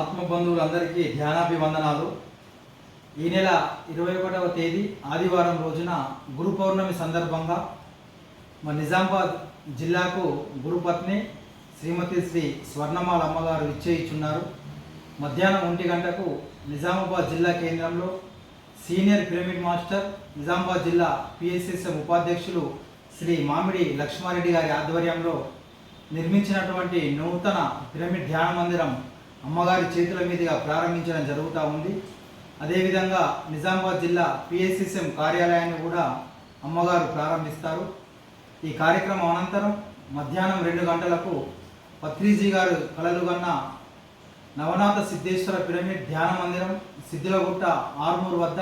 అందరికీ ధ్యానాభివందనాలు. ఈ నెల ఇరవై ఒకటవ తేదీ ఆదివారం రోజున గురు పౌర్ణమి సందర్భంగా మా నిజామాబాద్ జిల్లాకు గురుపత్ని శ్రీమతి శ్రీ స్వర్ణమాల అమ్మగారు విచ్చేయిచున్నారు. మధ్యాహ్నం ఒంటి గంటకు నిజామాబాద్ జిల్లా కేంద్రంలో సీనియర్ పిరమిడ్ మాస్టర్ నిజామాబాద్ జిల్లా పిఎస్ఎస్ఎం ఉపాధ్యక్షులు శ్రీ మామిడి లక్ష్మారెడ్డి గారి ఆధ్వర్యంలో నిర్మించినటువంటి నూతన పిరమిడ్ ధ్యాన మందిరం అమ్మగారి చేతుల మీదుగా ప్రారంభించడం జరుగుతూ ఉంది. అదేవిధంగా నిజామాబాద్ జిల్లా పిఎస్సిఎం కార్యాలయాన్ని కూడా అమ్మగారు ప్రారంభిస్తారు. ఈ కార్యక్రమం అనంతరం మధ్యాహ్నం రెండు గంటలకు పత్రిజీ గారు కలలుగన్న నవనాథ సిద్ధేశ్వర పిరమిడ్ ధ్యాన మందిరం సిద్ధిలగుట్ట ఆర్మూరు వద్ద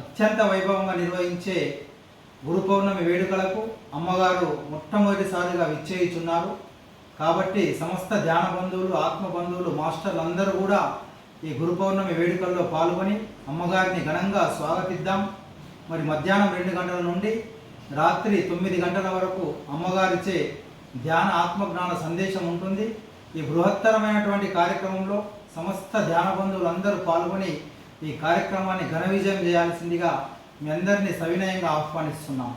అత్యంత వైభవంగా నిర్వహించే గురు పౌర్ణమి వేడుకలకు అమ్మగారు మొట్టమొదటిసారిగా విచ్చేయిచున్నారు. కాబట్టి సమస్త ధ్యాన బంధువులు ఆత్మ బంధువులు మాస్టర్లు అందరూ కూడా ఈ గురు పౌర్ణమి వేడుకల్లో పాల్గొని అమ్మగారిని ఘనంగా స్వాగతిద్దాం. మరి మధ్యాహ్నం రెండు గంటల నుండి రాత్రి తొమ్మిది గంటల వరకు అమ్మగారిచే ధ్యాన ఆత్మజ్ఞాన సందేశం ఉంటుంది. ఈ బృహత్తరమైనటువంటి కార్యక్రమంలో సమస్త ధ్యాన బంధువులందరూ పాల్గొని ఈ కార్యక్రమాన్ని ఘన విజయం చేయాల్సిందిగా మీ అందరినీ సవినయంగా ఆహ్వానిస్తున్నాం.